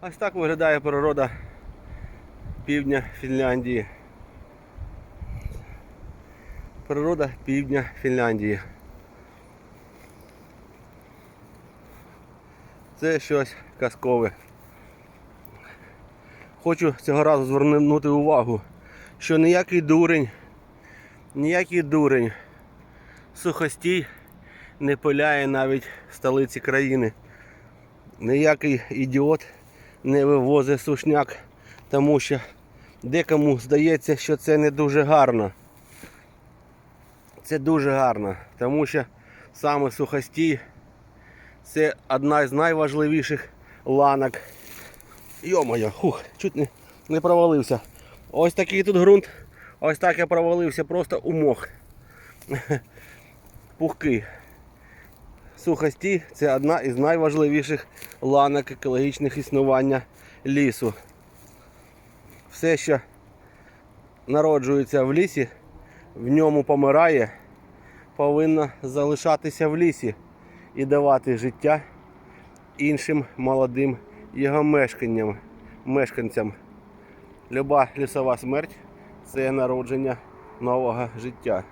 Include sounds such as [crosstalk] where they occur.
Ось так виглядає природа півдня Фінляндії. Природа півдня Фінляндії. Це щось казкове. Хочу цього разу звернути увагу, що ніякий дурень, ніякий дурень сухостій не пиляє навіть в столиці країни. Ніякий ідіот не вивозить сушняк, тому що декому здається, що це не дуже гарно. Це дуже гарно, тому що саме сухостій це одна з найважливіших ланок. Йо-моє, хух, чуть не, не провалився. Ось такий тут ґрунт. Ось так я провалився просто у. [laughs] Пухкий. Сухості це одна із найважливіших ланок екологічних існування лісу. Все, що народжується в лісі, в ньому помирає, повинно залишатися в лісі і давати життя іншим молодим його мешканням, мешканцям. Люба лісова смерть це народження нового життя.